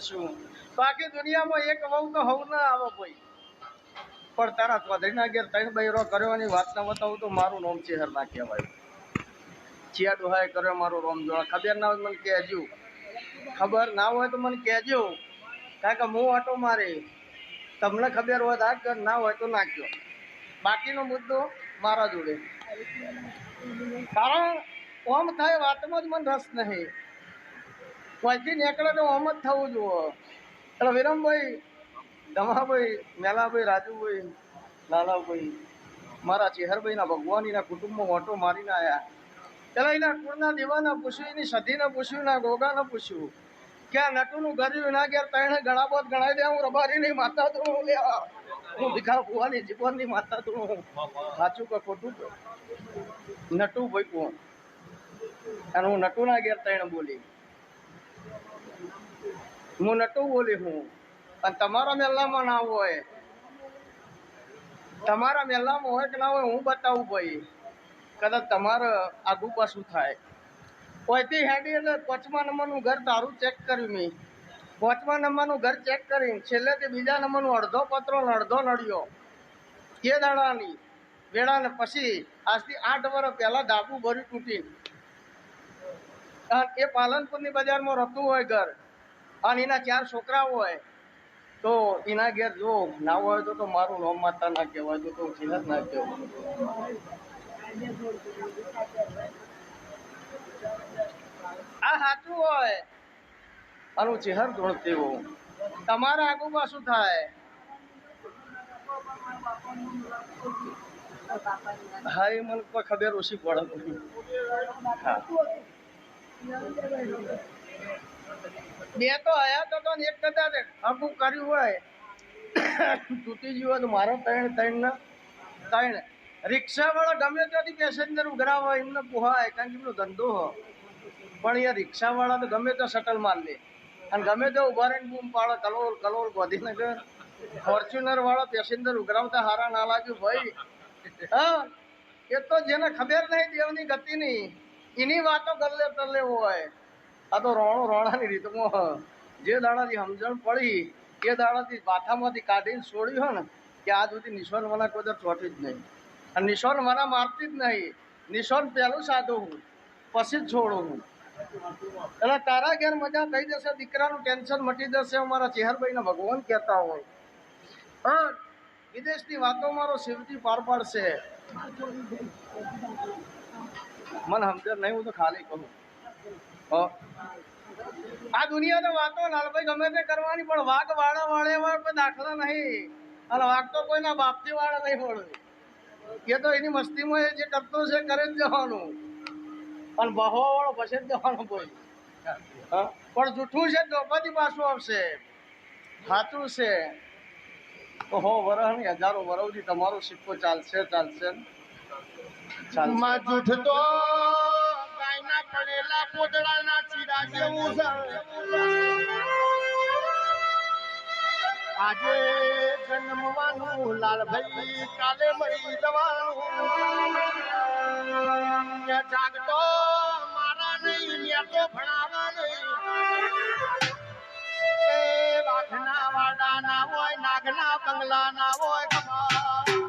છું બાકી દુનિયામાં એક વહુ તો હવ ના આવે કોઈ. પણ તારા ચૌધરીના ઘેર ત્રણ બૈરો કર્યોની વાત ના બતાવું તો મારું નોમ ચેહર ના કહેવાય. ચિયા ડોહાએ કર્યો મારું રોમ જોવા ખબર ના હોય મને કહેજો. ખબર ના હોય તો મને કહેજો. કારણ કે હું આટો મારે. તમને ખબર હોય આ કર, ના હોય તો નાખ્યો બાકીનો મુદ્દો મારા જોડે. કારણ, ઓમ થાય વાતમાં જ મને રસ નહીં. કોઈથી નીકળે તો આમ જ થવું જોઈએ એટલે વિરમભાઈ, દમાભાઈ, મેલાભાઈ, રાજુભાઈ, લાલાભાઈ, મારા ચેહરભાઈના ભગવાનીના કુટુંબમાં ઓટો મારીને આવ્યા પેલા એના કુળના દીવાના પૂછ્યું, એની સધીને પૂછ્યું ના ગોગાને પૂછ્યું, કે આ નટુનું ગર્યું, એના ઘેર ત્રણે ઘણા બોધ ગણાય દે, હું રબારી નહીં માતા તું લેવા હું ભીખા ભુવાની જીવનની માતા તું સાચું કે ખોટું નટુ ભાઈ કોણ? અને હું નટુના ઘેર તણે બોલી. હું નટુ બોલી હું. અને તમારા મેલામાં ના હોય. તમારા મેલામાં હોય કે ના હોય હું બતાવું ભાઈ. કદાચ તમારે આગુ પાછું થાય. કોઈથી હેડી એટલે પાંચમા નંબરનું ઘર તારું ચેક કર્યું મેં. પાંચમા નંબરનું ઘર ચેક કરીને છેલ્લે તે બીજા નંબરનું અડધો પત્રો ને અડધો નડ્યો કે દાડાની વેળાને પછી આજથી આઠ વર્ષ પહેલાં ધાબુ ભર્યું તૂટી. એ પાલનપુરની બજારમાં રહેતું હોય ઘર. અને એના ચાર છોકરા હોય, તો એના ઘેર જો ના હોય તો મારું નોમ માતા ના કહેવાય, તો હું જીનત ના કહેવાય. આ સાચું હોય. અને હું ચેહર ધોળતી હોઉં. તમારા આગુ પાછું થાય? હા, એ મને ખબર ઓછી પડે. હા. બે તો આયા તો તો એક કદાચ આગું કર્યું હોય. તૂટી ગયું હોય તો મારો ત્રણ ત્રણ ને ત્રણ. રિક્ષા વાળા ગમે ત્યાંથી પેસેન્જર ઉઘરા હોય, એમને પોહાય, કારણ કે એમનો ધંધો હોય પણ એ રિક્ષા વાળા તો ગમે તો શટલ માર લે. અને ગમે તો ઊભા રહીને બૂમ પાડે, કલોલ કલોલ ગાંધીનગર ફોર્ચ્યુનર વાળા પેસેન્જર ઉઘરાવતા હારા ના લાગ્યું ભાઈ હા, એ તો જેને ખબર નહીં, દેવની ગતિની. એની વાતો ગલ્લે તલ્લે હોય. આ તો રોણો રોણાની રીતમાં જે દાડાથી સમજણ પડી, એ દાડાથી માથામાંથી કાઢીને છોડ્યું હોય ને, કે આ સુધી નિશાન મને કોઈ ચોટી જ નહીં. અને મારા મારતી જ નહીં. નિશાન પહેલું સાધું હું, પછી જ છોડું હું. એટલે તારા ઘેર મજા થઈ જશે, દીકરાનું ટેન્શન મટી જશે, અમારા ચેહરભાઈને ભગવાન કહેતા હોય. હા વિદેશની વાતો મારો શિવજી પાર પાડશે. મને સમજણ નહીં, હું તો ખાલી કહું. આ દુનિયાની વાતો લાલભાઈ ગમે તે કરવાની, પણ વાઘ વાળા વાળે દાખલા નહીં. અને વાઘ તો કોઈના બાપથી વાળા નહીં પડે એ તો એની મસ્તીમાં એ જે કરતો છે કરે જ જવાનું. અને બહો વાળો પછી જ જવાનો કોઈ પણ જૂઠું છે, દ્રૌપદી પાછું આવશે. સાચું છે. હો વરહની હજારો વરવજી તમારો સિક્કો ચાલશે ચાલશે. જૂઠ તો આજે જન્મવાનું લાલભાઈ, કાલે મરી જવાનું. કે જાગતો મારા નહીં, મેં તો ભણાવા નહીં. વાઘના વાડા ના હોય, નાગના બંગલા ના હોય ખબર